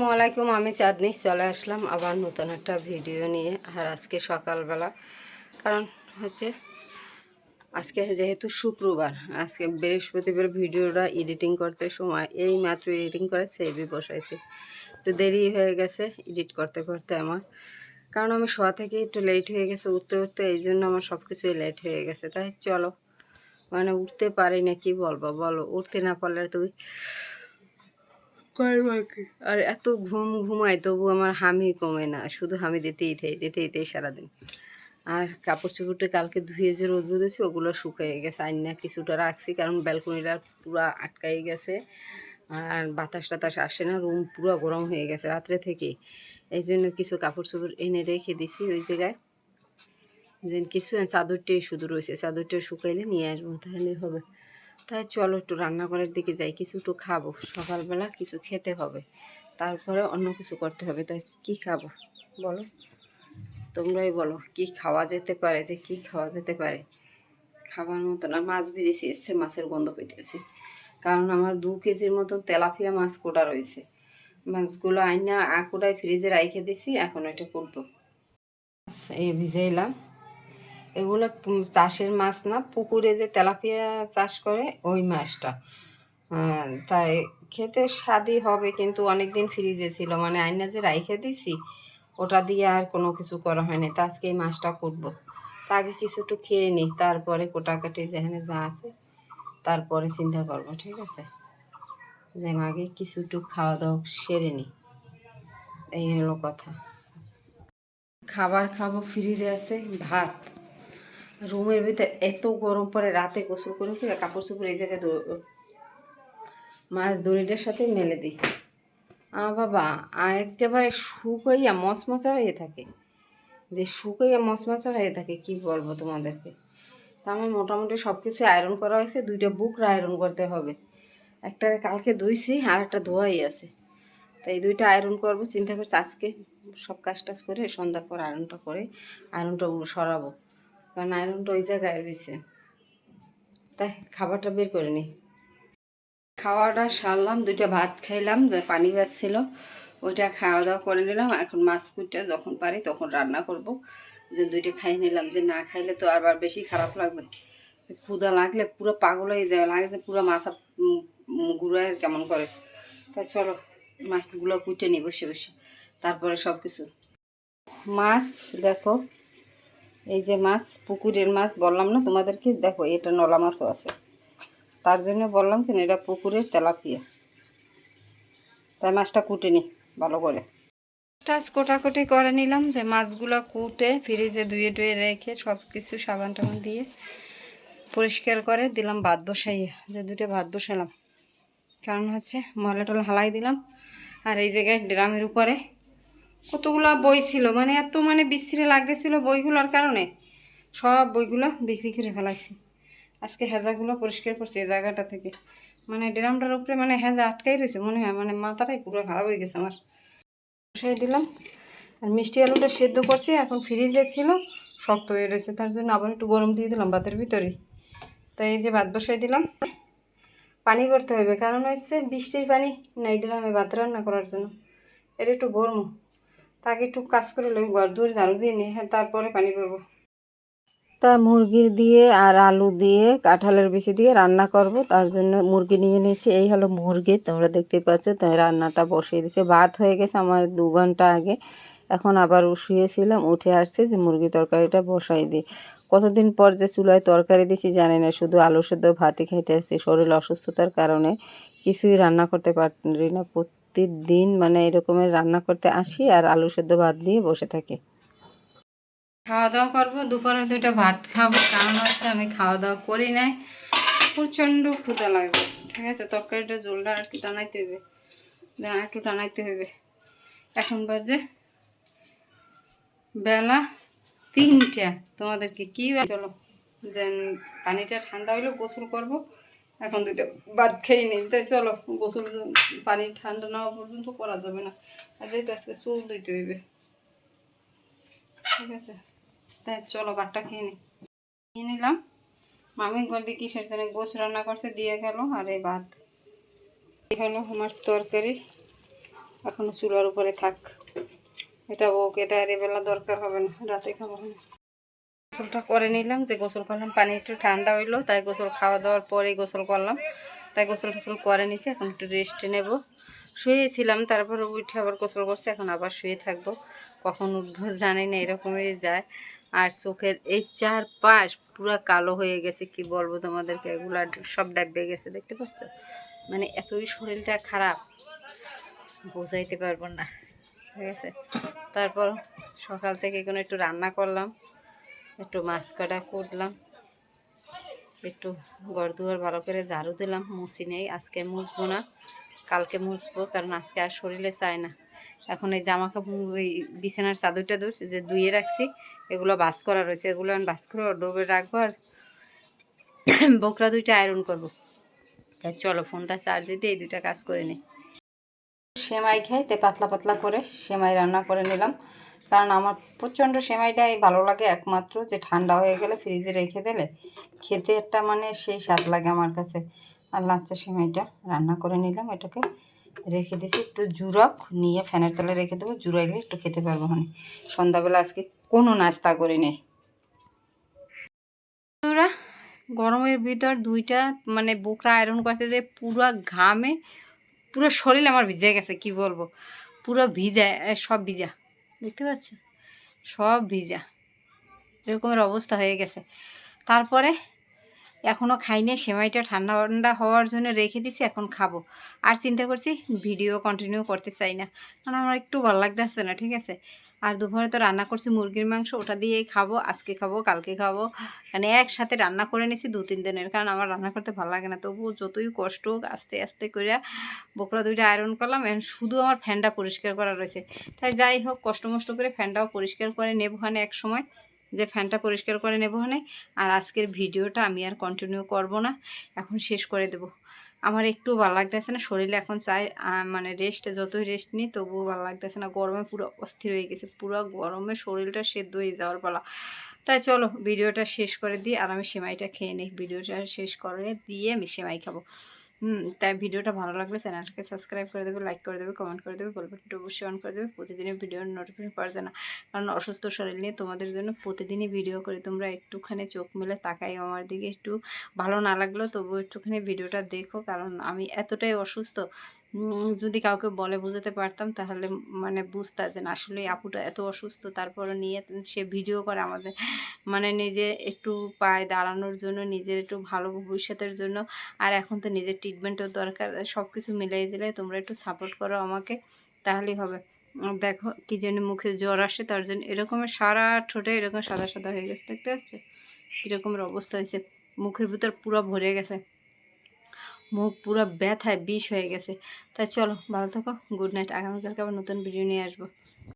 আসসালামাইকুম আমি চাঁদনি চলে আসলাম আবার নতুন একটা ভিডিও নিয়ে আর আজকে সকালবেলা। কারণ হচ্ছে আজকে যেহেতু শুক্রবার, আজকে বৃহস্পতিবার ভিডিওটা এডিটিং করতে সময়, এই মাত্র এডিটিং করে সেভি বসাইছি। একটু দেরি হয়ে গেছে এডিট করতে করতে আমার। কারণ আমি শোয়া থেকে একটু লেট হয়ে গেছে উঠতে উঠতে, এই জন্য আমার সব কিছুই লেট হয়ে গেছে। তাই চলো মানে উঠতে পারি না, কি বলব? বলো, উঠতে না পারলে কি? আর এত ঘুম ঘুমাই তবু আমার হামি কমে না। শুধু হামি দিতেই থাই দিতেই থাই সারাদিন। আর কাপড় চোপড়টা কালকে ধুয়ে যে রোদ রোদেছি ওগুলো শুকিয়ে গেছে। আইনা কিছুটা রাখছি, কারণ ব্যালকনিটা পুরো আটকাই গেছে। আর বাতাস টাতাস আসে না, রুম পুরো গরম হয়ে গেছে রাত্রে থেকে। এই জন্য কিছু কাপড় চোপড় এনে রেখে দিছি ওই জায়গায়। কিছু চাদরটাই শুধু রয়েছে, চাদরটা শুকাইলে নিয়ে আসব, তাহলে হবে। তাই চলো একটু রান্নাঘরের দিকে যাই, কিছু একটু খাব। সকালবেলা কিছু খেতে হবে, তারপরে অন্য কিছু করতে হবে। তাই কি খাব বলো? তোমরাই বলো, কি খাওয়া যেতে পারে যে কি খাওয়া যেতে পারে? খাবার মতো না, মাছ ভেজেছি এসছে মাছের গন্ধ পেতেছি। কারণ আমার দু কেজির মতো তেলাপিয়া মাছ কোটা রয়েছে। মাছগুলো আইনা আকুটায় ফ্রিজে রাইখে দিছি, এখন এটা করব এই ভিজাইলাম। এগুলো চাষের মাছ না, পুকুরে যে তেলাপিয়া চাষ করে, ওই মাছটা। তাই খেতে স্বাদই হবে, কিন্তু অনেক দিন ফ্রিজে ছিল। মানে আইনা যে রাইখে দিছি, ওটা দিয়ে আর কোনো কিছু করা হয়নি। তা আজকে এই মাছটা করব। তা আগে কিছু একটু খেয়ে নিই তারপরে কোটাকাটি যেখানে যা আছে, তারপরে চিন্তা করব, ঠিক আছে? যেন আগে কিছু একটু খাওয়া দাওয়া সেরে নিই এই হলো কথা। খাবার খাব ফ্রিজে আছে, ভাত। রুমের ভিতরে এত গরম পরে রাতে গোসল করে ফিরে কাপড় চোপড় এই জায়গায় মাছ দড়িটার সাথে মেলে দিই। আ বাবা একেবারে শুকাইয়া মচমচা হয়ে থাকে। যে শুকাইয়া মচমচা হয়ে থাকে, কি বলব তোমাদেরকে? তা আমার মোটামুটি সব কিছু আয়রন করা হয়েছে, দুইটা বুক আয়রন করতে হবে। একটা কালকে ধুইছি আর একটা ধোয়াই আছে। তাই এই দুইটা আয়রন করব, চিন্তা করছি আজকে সব কাজ টাজ করে সন্ধ্যার পর আয়রনটা করে, আয়রনটা সরাবো। কারণ আয়রনটা ওই জায়গায় রয়েছে। তাই খাবারটা বের করে নিই খাওয়াটা সারলাম, দুইটা ভাত খাইলাম পানি বাজছিল, ওইটা খাওয়া দাওয়া করে নিলাম। এখন মাছ কুটটা যখন পারি তখন রান্না করব। যে দুইটা খাই নিলাম, যে না খাইলে তো আবার বেশি খারাপ লাগবে। ক্ষুদা লাগলে পুরো পাগল হয়ে যায় লাগে যে পুরো মাথা ঘুরায় কেমন করে। তাই চলো, মাছগুলো কুটে নিই বসে বসে। তারপরে সব কিছু মাছ দেখো এই যে মাছ, পুকুরের মাছ বললাম না, তোমাদেরকে দেখো, এটা নলা মাছও আছে। তার জন্য বললাম যে এটা পুকুরের তেলাপিয়া। তাই মাছটা কুটে নি, ভালো করে। টাচ কোটাকুটি করে নিলাম যে মাছগুলো কুটে ফ্রিজে ধুয়ে ধুয়ে রেখে সব কিছু সাবান টাবান দিয়ে পরিষ্কার করে দিলাম ভাত বসাইয়ে, যে দুটো ভাত বসালাম। কারণ হচ্ছে ময়লা টলা হালাই দিলাম। আর এই জায়গায় ড্রামের উপরে কতগুলো বই ছিল? মানে এত মানে বিশ্রী লাগতেছিল বইগুলোর কারণে। সব বইগুলো বিক্রি করে ফেলাইছি। আজকে হেজাগুলো পরিষ্কার করছি এই জায়গাটা থেকে। মানে ড্রামটার উপরে মানে হেজা আটকাই রয়েছে, মনে হয়। মানে মাথাটাই পুরো খারাপ হয়ে গেছে আমার। বসাই দিলাম। আর মিষ্টি আলুটা সেদ্ধ করছি, এখন ফ্রিজে ছিল, শক্ত হয়ে রয়েছে। তার জন্য আবার একটু গরম দিয়ে দিলাম ভাতের ভিতরে। তাই এই যে ভাত বসাই দিলাম। পানি করতে হবে, কারণ হচ্ছে বৃষ্টির পানি নাই ড্রামে ভাত রান্না করার জন্য। এটা একটু গরম। তাকে একটু কাজ করে লই, ঘর দুয়ার ঝাড়ু দিয়ে নিয়ে হ্যাঁ তারপরে পানি পাবো। তা মুরগির দিয়ে আর আলু দিয়ে, কাঁঠালের বেশি দিয়ে রান্না করব, তার জন্য মুরগি নিয়ে নিয়েছি। এই হলো মুরগি, তোমরা দেখতে পাচ্ছ তাই রান্নাটা বসিয়ে দিয়েছি। ভাত হয়ে গেছে আমার দু ঘণ্টা আগে। এখন আবার শুয়েছিলাম, উঠে আসছে যে মুরগি তরকারিটা বসাই দিই। কতদিন পর যে চুলায় তরকারি দিয়েছি জানি না, শুধু আলু সেদ্ধ ভাতই খাইতে আসছি। শরীর অসুস্থতার কারণে কিছুই রান্না করতে পারি না প্রতিদিন মানে এরকমের রান্না করতে আসি আর আলু সেদ্ধ ভাত দিয়ে বসে থাকি। খাওয়া দাওয়া করব দুপুরে দুইটা ভাত খাব, কারণ হচ্ছে আমি খাওয়া দাওয়া করি নাই। প্রচণ্ড ক্ষুদা লাগবে ঠিক আছে? তরকারিটা জলটা আর একটু টানাইতে হবে। আর একটু টানাইতে হবে। এখন বাজে বেলা তিনটা। তোমাদেরকে কি চলো যে পানিটা ঠান্ডা হইলে গোসল করব। এখন দুইটা ভাত খেয়ে নিই। তাই চলো, গোসল পানি ঠান্ডা না পর্যন্ত করা যাবে না। আর যেহেতু আজকে চুল দিতে হইবে। ঠিক আছে? তাই চলো, ভাতটা খেয়ে নিই। খেয়ে নিলাম। মামি বলতে কিসের জন্য গোস রান্না করছে? দিয়ে গেল। আর এই ভাত। এই হলো আমার তরকারি। এখনও চুলার উপরে থাক। এটা হোক এটা আর এবেলা দরকার হবে না। রাতে খাব না। গোসলটা করে নিলাম, যে গোসল করলাম, পানি একটু ঠান্ডা হইল, তাই গোসল খাওয়া দাওয়ার পরে গোসল করলাম। তাই গোসল টোসল করে নিছি, এখন একটু রেস্ট নেব। শুয়েছিলাম, তারপর উঠে আবার গোসল করছে, এখন আবার শুয়ে থাকব। কখন উঠবো জানি না, এরকমই যায়। আর চোখের এই চার পাশ পুরো কালো হয়ে গেছে, কি বলব তোমাদেরকে? এগুলা সব ডাব্বে গেছে, দেখতে পাচ্ছ? মানে এতই শরীরটা খারাপ, বোঝাইতে পারব না, ঠিক আছে? তারপর সকাল থেকে কোনো একটু রান্না করলাম। একটু মাছ কাটা করলাম। একটু ঘর দুয়ার ভালো করে ঝাড়ু দিলাম। মুছি নেই, আজকে মুছবো না, কালকে মুছবো, কারণ আজকে আর শরীরে চায় না। এখন এই জামা কাপড় ওই বিছানার চাদর টাদর যে ধুয়ে রাখছি, এগুলো বাস করা রয়েছে। এগুলো আমি বাস করে ডোবে রাখব আর বকরা দুইটা আয়রন করব। তাই চলো ফোনটা চার্জে দিয়ে এই দুইটা কাজ করে নিই। সেমাই খাই তাই পাতলা পাতলা করে সেমাই রান্না করে নিলাম। কারণ আমার প্রচণ্ড সেমাইটাই ভালো লাগে একমাত্র যে ঠান্ডা হয়ে গেলে ফ্রিজে রেখে দিলে। খেতে একটা মানে সেই স্বাদ লাগে আমার কাছে। আর লাচ্চা সেমাইটা রান্না করে নিলাম, এটাকে রেখে দিয়েছি একটু জুরক নিয়ে ফ্যানের তলে রেখে দেবো, জুড়াইলে একটু খেতে পারব মানে। সন্ধ্যাবেলা আজকে কোনো নাস্তা করে নেই গরমের ভিতর দুইটা মানে বোকরা আয়রন করতে যে পুরো ঘামে, পুরো শরীর আমার ভিজে গেছে, কি বলব? পুরো ভিজা সব ভিজা। দেখতে পাচ্ছ সব ভিজা। এরকমের অবস্থা হয়ে গেছে। তারপরে এখনও খাইনি, সেমাইটা ঠান্ডা ঠান্ডা হওয়ার জন্য রেখে দিছি, এখন খাব। আর চিন্তা করছি ভিডিও কন্টিনিউ করতে চাই না, কারণ আমার একটু ভালো লাগতেছে না, ঠিক আছে? আর দুপুরে তো রান্না করছি মুরগির মাংস, ওটা দিয়েই খাব, আজকে খাব, কালকে খাব। মানে একসাথে রান্না করে নিছি দু তিন দিনের, কারণ আমার রান্না করতে ভালো লাগে না। তবু যতই কষ্ট হোক, আস্তে আস্তে করে বকরা দুইটা আয়রন করলাম, এখন শুধু আমার ফ্যানটা পরিষ্কার করা রয়েছে। তাই যাই হোক, কষ্ট মষ্ট করে ফ্যানটাও পরিষ্কার করে নেব এক সময়। যে ফ্যানটা পরিষ্কার করে নেব হানে। আর আজকের ভিডিওটা আমি আর কন্টিনিউ করব না। এখন শেষ করে দেব। আমার একটু ভালো লাগতেছে না, শরীরে এখন চাই মানে রেস্ট যতই রেস্ট নিই তবুও ভালো লাগতেছে না। গরমে পুরো অস্থির হয়ে গেছে, পুরো গরমে শরীরটা সেদ্ধ হয়ে যাওয়ার পালা। তাই চলো, ভিডিওটা শেষ করে দিই, আর আমি সেমাইটা খেয়ে নিই। ভিডিওটা শেষ করে দিয়ে আমি সেমাই খাব। হুম, তাই ভিডিওটা ভালো লাগলে চ্যানেলটাকে সাবস্ক্রাইব করে দেবে লাইক করে দেবে কমেন্ট করে দেবে বেলবাটনটা অবশ্যই অন করে দেবে, প্রতিদিনের ভিডিওর নোটিফিকেশন যায় না কারণ অসুস্থ শরীর নিয়ে তোমাদের জন্য প্রতিদিনই ভিডিও করি, তোমরা একটুখানি চোখ মেলে তাকাই, আমার দিকে একটু ভালো না লাগলেও তবু একটুখানি ভিডিওটা দেখো, কারণ আমি এতটাই অসুস্থ যদি কাউকে বলে বোঝাতে পারতাম, তাহলে মানে বুঝতা যে না আসলে আপুটা এত অসুস্থ তারপরে নিয়ে সে ভিডিও করে আমাদের। মানে নিজে একটু পায়ে দাঁড়ানোর জন্য, নিজের একটু ভালো ভবিষ্যতের জন্য। আর এখন তো নিজের ট্রিটমেন্টও দরকার সব কিছু মিলাই দিলে তোমরা একটু সাপোর্ট করো আমাকে, তাহলেই হবে। দেখো কি যেন মুখে জ্বর আসে, তার জন্য এরকমের সারা ঠোঁটে এরকম সাদা সাদা হয়ে গেছে, দেখতে পাচ্ছ? কীরকমের অবস্থা হয়েছে। মুখের ভিতর পুরো ভরে গেছে। মুখ পুরো ব্যথায় বিষ হয়ে গেছে। তাই চলো, ভালো থাকো গুড নাইট আগামীকালকে আবার নতুন ভিডিও নিয়ে আসব।